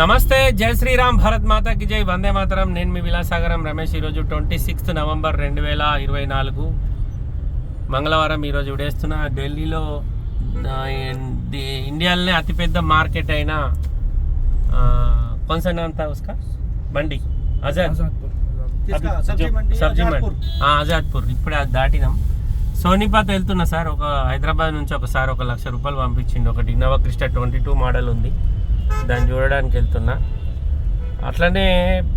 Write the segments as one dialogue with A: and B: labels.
A: నమస్తే జయ శ్రీరామ్ భరత్ మాతాకి జై. వందే మాతరం. నేను మీ విలాసాగరం రమేష్. ఈరోజు ట్వంటీ సిక్స్త్ నవంబర్ రెండు వేల ఇరవై నాలుగు. మంగళవారం ఈరోజు విడేస్తున్న ఢిల్లీలో ఇండియాలోనే అతిపెద్ద మార్కెట్ అయిన కొన్సనంత ఉస్కా? బండి.
B: అజాద్
A: సబ్జీ మండి అజాద్పూర్ ఇప్పుడే అది దాటినాం. సోనిపాత్ వెళ్తున్నా సార్ ఒక హైదరాబాద్ నుంచి ఒకసారి ఒక లక్ష రూపాయలు పంపించిండు. ఒకటి Innova Crysta twenty two model ఉంది. దాన్ని చూడడానికి వెళ్తున్నా. అట్లనే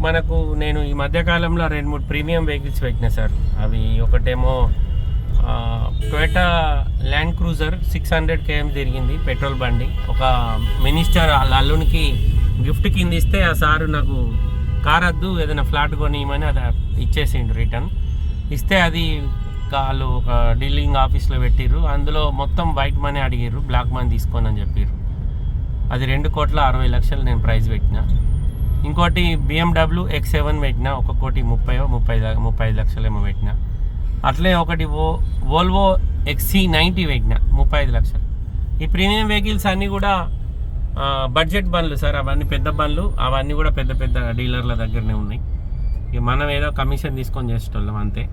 A: మనకు నేను ఈ మధ్యకాలంలో రెండు మూడు ప్రీమియం వెహికల్స్ పెట్టినా సార్. అవి ఒకటేమో Toyota Land Cruiser six hundred KM తిరిగింది పెట్రోల్ బండి. ఒక మినిస్టర్ వాళ్ళ అల్లునికి గిఫ్ట్ కింద ఇస్తే ఆ సారు నాకు కార్ వద్దు ఏదైనా ఫ్లాట్ కొనియమని అది ఇచ్చేసిండు రిటర్న్. ఇస్తే అది వాళ్ళు ఒక డీలింగ్ ఆఫీస్లో పెట్టిర్రు. అందులో మొత్తం వైట్ మనీ అడిగిర్రు బ్లాక్ మనీ తీసుకొని అని చెప్పిర్రు. అది రెండు కోట్ల అరవై లక్షలు నేను ప్రైజ్ పెట్టిన. ఇంకోటి బిఎండబ్ల్యూ ఎక్స్ సెవెన్ పెట్టిన ఒక కోటి ముప్పై ముప్పై ముప్పై ఐదు లక్షలు ఏమో పెట్టిన. అట్లే ఒకటి ఓ వోల్వో ఎక్స్సీ నైంటీ పెట్టిన ముప్పై ఐదు లక్షలు. ఈ ప్రీమియం వెహికల్స్ అన్నీ కూడా బడ్జెట్ బండ్లు సార్ అవన్నీ పెద్ద బండ్లు అవన్నీ కూడా పెద్ద పెద్ద డీలర్ల దగ్గరనే ఉన్నాయి. ఇక మనం ఏదో కమిషన్ తీసుకొని చేసేటోళ్ళం అంతే.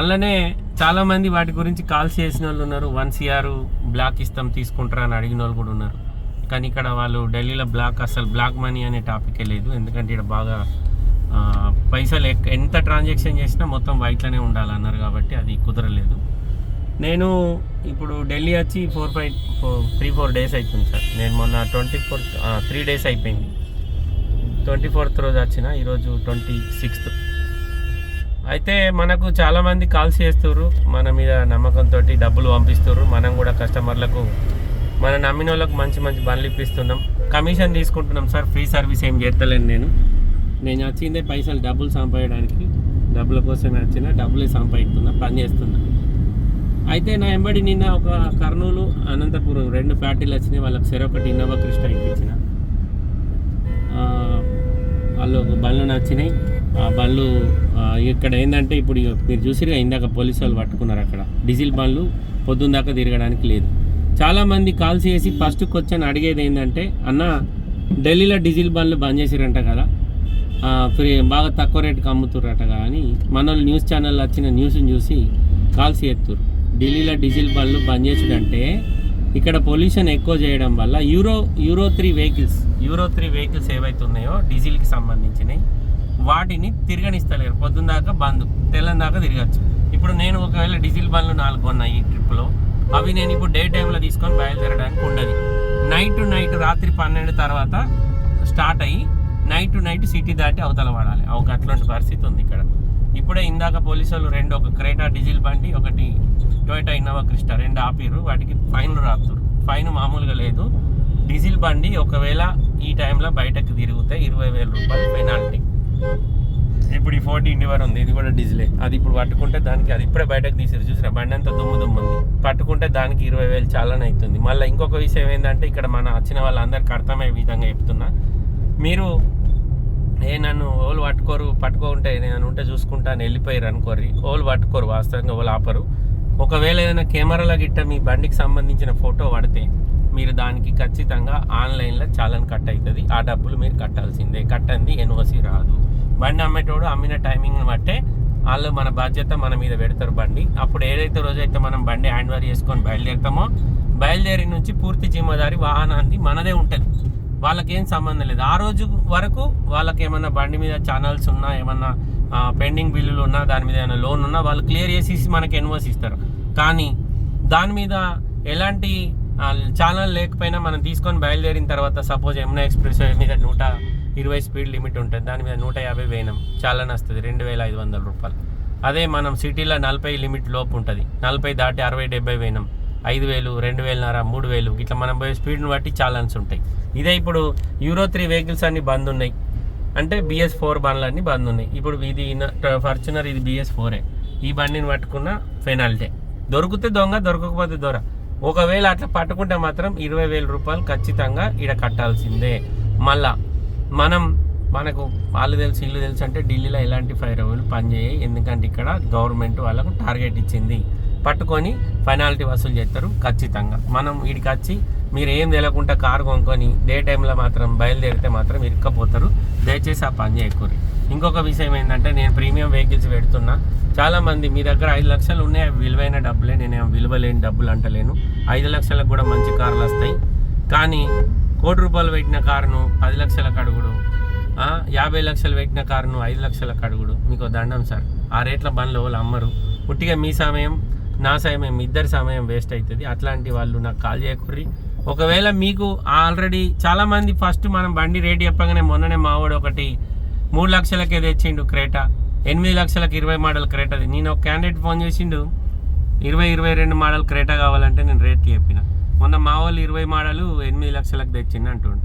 A: అలానే చాలామంది వాటి గురించి కాల్స్ చేసిన వాళ్ళు ఉన్నారు వన్ సిఆర్ బ్లాక్ ఇస్తాం తీసుకుంటారా అని అడిగిన వాళ్ళు కూడా ఉన్నారు. కానీ ఇక్కడ వాళ్ళు ఢిల్లీలో బ్లాక్ అసలు బ్లాక్ మనీ అనే టాపికే లేదు. ఎందుకంటే ఇక్కడ బాగా పైసలు ఎక్- ఎంత ట్రాన్సాక్షన్ చేసినా మొత్తం వైట్లోనే ఉండాలన్నారు కాబట్టి అది కుదరలేదు. నేను ఇప్పుడు ఢిల్లీ వచ్చి four five four three four days అయిపోయింది సార్. నేను మొన్న ట్వంటీ ఫోర్త్ త్రీ డేస్ అయిపోయింది. ట్వంటీ ఫోర్త్ రోజు వచ్చిన ఈరోజు ట్వంటీ సిక్స్త్. అయితే మనకు చాలామంది కాల్స్ చేస్తుర్రు మన మీద నమ్మకంతో డబ్బులు పంపిస్తుర్రు మనం కూడా కస్టమర్లకు మన నమ్మిన వాళ్ళకి మంచి మంచి బండ్లు ఇప్పిస్తున్నాం. కమిషన్ తీసుకుంటున్నాం సార్. ఫ్రీ సర్వీస్ ఏం చేస్తలేను నేను. నేను వచ్చిందే పైసలు డబ్బులు సంపాదడానికి డబ్బుల కోసమే వచ్చిన డబ్బులే సంపాదిస్తున్నా పని చేస్తున్నా. అయితే నా ఎంబడి నిన్న ఒక కర్నూలు అనంతపురం రెండు ఫ్యాక్టరీలు వచ్చినాయి. వాళ్ళకి సెరొకటి ఇన్నోవా కృష్ణ ఇప్పించిన. వాళ్ళు ఒక బండ్లు నచ్చినాయి. ఆ బండ్లు ఇక్కడ ఏంటంటే ఇప్పుడు మీరు చూసిరుగా ఇందాక పోలీసు వాళ్ళు పట్టుకున్నారు అక్కడ. డీజిల్ బండ్లు పొద్దున్న దాకా తిరగడానికి లేదు. చాలామంది కాల్ చేసి ఫస్ట్ క్వశ్చన్ అడిగేది ఏంటంటే అన్న ఢిల్లీలో డీజిల్ బండ్లు బంద్ చేసిరంట కదా ఫ్రీ బాగా తక్కువ రేటుకి అమ్ముతుర్రట కానీ మన వాళ్ళు న్యూస్ ఛానల్ వచ్చిన న్యూస్ని చూసి కాల్స్ చేస్తుర్రు ఢిల్లీలో డీజిల్ బండ్లు బంద్ చేసుడంటే ఇక్కడ పొల్యూషన్ ఎక్కువ చేయడం వల్ల Euro Euro three vehicles Euro three vehicles ఏవైతే ఉన్నాయో డీజిల్కి సంబంధించినవి వాటిని తిరగనిస్తలేరు. పొద్దున్న దాకా బంద్ తెల్లని దాకా తిరగచ్చు. ఇప్పుడు నేను ఒకవేళ డీజిల్ బండ్లు నాలుగు కొన్నా ఈ ట్రిప్లో అవి నేను ఇప్పుడు డే టైంలో తీసుకొని బయలుదేరడానికి ఉండదు. నైట్ టు నైట్ రాత్రి పన్నెండు తర్వాత స్టార్ట్ అయ్యి నైట్ టు నైట్ సిటీ దాటి అవతల పడాలి. ఒక అట్లాంటి పరిస్థితి ఉంది ఇక్కడ. ఇప్పుడే ఇందాక పోలీసు వాళ్ళు రెండు ఒక క్రేటా డీజిల్ బండి ఒకటి టొయోటా ఇన్నోవా క్రిస్టా రెండు ఆపిర్రు. వాటికి ఫైన్ రాపుతారు ఫైన్ మామూలుగా లేదు. డీజిల్ బండి ఒకవేళ ఈ టైంలో బయటకు తిరిగితే ఇరవై వేల రూపాయలు పెనాల్టీ. ఇప్పుడు ఈ ఫోర్టీ ఇండివర్ ఉంది ఇది కూడా డీజిలే. అది ఇప్పుడు పట్టుకుంటే దానికి అది ఇప్పుడే బయటకు తీసారు చూసిన బండి అంతా దుమ్ము దుమ్ము ఉంది. పట్టుకుంటే దానికి ఇరవై వేలు చాలానే అవుతుంది. మళ్ళీ ఇంకొక విషయం ఏంటంటే ఇక్కడ మన వచ్చిన వాళ్ళందరికీ అర్థమయ్యే విధంగా చెప్తున్నా. మీరు ఏ నన్ను ఓళ్ళు పట్టుకోరు పట్టుకుంటే నేను ఉంటే చూసుకుంటాను వెళ్ళిపోయారు అనుకోరు ఓళ్ళు పట్టుకోరు వాస్తవంగా ఓళ్ళు ఆపరు. ఒకవేళ ఏదైనా కెమెరాల గిట్ట మీ బండికి సంబంధించిన ఫోటో పడితే మీరు దానికి ఖచ్చితంగా ఆన్లైన్లో చాలని కట్ అవుతుంది. ఆ డబ్బులు మీరు కట్టాల్సిందే. కట్టంది ఎన్ఓసి రాదు. బండి అమ్మేటోడు అమ్మిన టైమింగ్ని బట్టే వాళ్ళు మన బాధ్యత మన మీద పెడతారు బండి. అప్పుడు ఏదైతే రోజైతే మనం బండి హ్యాండ్ ఓవర్ చేసుకొని బయలుదేరుతామో బయలుదేరి నుంచి పూర్తి జిమ్మదారి వాహనాన్ని మనదే ఉంటుంది. వాళ్ళకేం సంబంధం లేదు. ఆ రోజు వరకు వాళ్ళకి ఏమన్నా బండి మీద ఛానల్స్ ఉన్నా ఏమన్నా పెండింగ్ బిల్లులు ఉన్నా దాని మీద ఏమైనా లోన్ ఉన్నా వాళ్ళు క్లియర్ చేసి మనకి ఎన్వర్స్ ఇస్తారు. కానీ దాని మీద ఎలాంటి ఛానల్ లేకపోయినా మనం తీసుకొని బయలుదేరిన తర్వాత సపోజ్ యమునా ఎక్స్ప్రెస్ మీద నూట ఇరవై స్పీడ్ లిమిట్ ఉంటుంది. దాని మీద నూట యాభై వేయనం చాలా వస్తుంది. రెండు వేల ఐదు వందల రూపాయలు. అదే మనం సిటీలో నలభై లిమిట్ లోపు ఉంటుంది. నలభై దాటి అరవై డెబ్బై వేయనం ఐదు వేలు రెండు వేలన్నర మూడు వేలు. ఇట్లా మనం పోయే స్పీడ్ని బట్టి చాలన్స్ ఉంటాయి. ఇదే ఇప్పుడు యూరో త్రీ వెహికల్స్ అన్ని బంద్ ఉన్నాయి. అంటే బిఎస్ ఫోర్ బండ్లన్నీ బంద్ ఉన్నాయి. ఇప్పుడు ఇది ఫార్చునర్ ఇది బిఎస్ ఫోరే ఈ బండిని పట్టుకున్న పెనాల్టీ దొరికితే దొంగ దొరకకపోతే దొర. ఒకవేళ అట్లా పట్టుకుంటే మాత్రం ఇరవై వేల రూపాయలు ఖచ్చితంగా ఈడ కట్టాల్సిందే. మళ్ళా మనం మనకు వాళ్ళు తెలుసు ఇల్లు తెలుసు అంటే ఢిల్లీలో ఎలాంటి ఫైర్ పని పనిచేయాయి ఎందుకంటే ఇక్కడ గవర్నమెంట్ వాళ్ళకు టార్గెట్ ఇచ్చింది. పట్టుకొని పెనాల్టీ వసూలు చేస్తారు ఖచ్చితంగా. మనం వీడికి వచ్చి మీరు ఏం తెలియకుండా కారు కొనుక్కొని డే టైంలో మాత్రం బయలుదేరితే మాత్రం ఇరుక్కపోతారు. దయచేసి ఆ పని చేయకూరి. ఇంకొక విషయం ఏంటంటే నేను ప్రీమియం వెహికల్స్ పెడుతున్నా. చాలా మంది మీ దగ్గర ఐదు లక్షలు ఉన్నాయి అవి విలువైన డబ్బులే. నేను విలువ లేని డబ్బులు అంటలేను. ఐదు లక్షలకు కూడా మంచి కార్లు వస్తాయి. కానీ కోటి రూపాయలు పెట్టిన కారును పది లక్షల కడుగుడు యాభై లక్షలు పెట్టిన కారును ఐదు లక్షల కడుగుడు మీకు దండం సార్. ఆ రేట్ల బండ్లు వాళ్ళు అమ్మరు. పుట్టిగా మీ సమయం నా సమయం ఇద్దరి సమయం వేస్ట్ అవుతుంది అట్లాంటి వాళ్ళు నాకు కాల్ చేయకుర్రి. ఒకవేళ మీకు ఆల్రెడీ చాలామంది ఫస్ట్ మనం బండి రేట్ చెప్పగానే మొన్ననే మావాడు ఒకటి మూడు లక్షలకే తెచ్చిండు క్రేటా. ఎనిమిది లక్షలకు ఇరవై మోడల్ క్రేటాది. నేను ఒక క్యాండిడేట్ ఫోన్ చేసిండు ఇరవై ఇరవై రెండు మోడల్ క్రేటా కావాలంటే నేను రేట్ చెప్పిన. మొన్న మా వాళ్ళు ఇరవై మాడలు ఎనిమిది లక్షలకు తెచ్చిండు అంటుండు.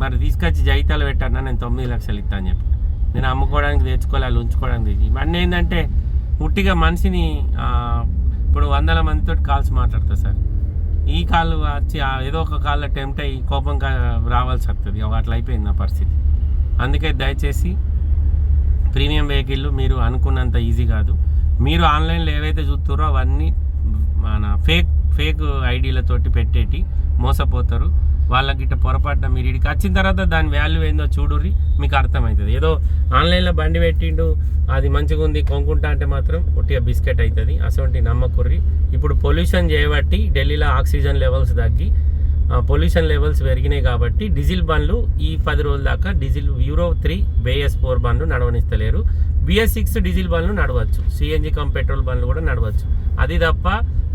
A: మరి తీసుకొచ్చి జైతాలు పెట్టన్నా నేను తొమ్మిది లక్షలు ఇస్తా అని చెప్పి. నేను అమ్ముకోవడానికి తెచ్చుకోవాలి ఉంచుకోవడానికి తెచ్చి ఇవన్నీ ఏంటంటే ఉట్టిగా మనిషిని ఇప్పుడు వందల మందితో కాల్స్ మాట్లాడతా సార్. ఈ కాల్ వచ్చి ఏదో ఒక కాల్ టెంప్ట్ అయ్యి కోపం రావాల్సి వస్తుంది అట్లా అయిపోయింది నా పరిస్థితి. అందుకే దయచేసి ప్రీమియం వెహికల్ మీరు అనుకున్నంత ఈజీ కాదు. మీరు ఆన్లైన్లో ఏవైతే చూస్తున్నారో అవన్నీ మన ఫేక్ ఫేక్ ఐడీలతోటి పెట్టేటి మోసపోతారు. వాళ్ళకి ఇట్ట పొరపాటున మీరు ఇడికి వచ్చిన తర్వాత దాని వాల్యూ ఏందో చూడుర్రి మీకు అర్థమవుతుంది. ఏదో ఆన్లైన్లో బండి పెట్టిండు అది మంచిగా ఉంది కొనుక్కుంటా అంటే మాత్రం ఒట్టిగా బిస్కెట్ అవుతుంది అటువంటి నమ్మకుర్రి. ఇప్పుడు పొల్యూషన్ చేయబట్టి ఢిల్లీలో ఆక్సిజన్ లెవెల్స్ తగ్గి పొల్యూషన్ లెవెల్స్ పెరిగినాయి కాబట్టి డీజిల్ బండ్లు ఈ పది రోజుల దాకా diesel Euro three BS four బండ్లు నడవనిస్తలేరు. బిఎస్ సిక్స్ డీజిల్ బండ్లు నడవచ్చు. సిఎన్జి కమ్ పెట్రోల్ బండ్లు కూడా నడవచ్చు. అది తప్ప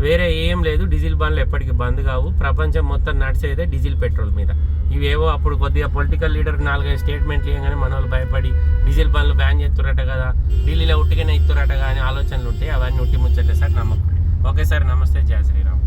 A: వేరే ఏం లేదు. డీజిల్ బండ్లు ఎప్పటికీ బంద్ కావు. ప్రపంచం మొత్తం నడిచేదే డీజిల్ పెట్రోల్ మీద. ఇవేవో అప్పుడు కొద్దిగా పొలిటికల్ లీడర్ నాలుగైదు స్టేట్మెంట్లు ఇవ్వగానే మన వాళ్ళు భయపడి డీజిల్ బండ్లు బ్యాన్ చేస్తురట కదా ఢిల్లీలో ఉట్టిగానే ఇస్తురట కానీ ఆలోచనలు ఉంటాయి. అవన్నీ ఉట్టి ముచ్చట్లే సార్ నమ్మకం. ఓకే సార్ నమస్తే. జయ శ్రీరామ్.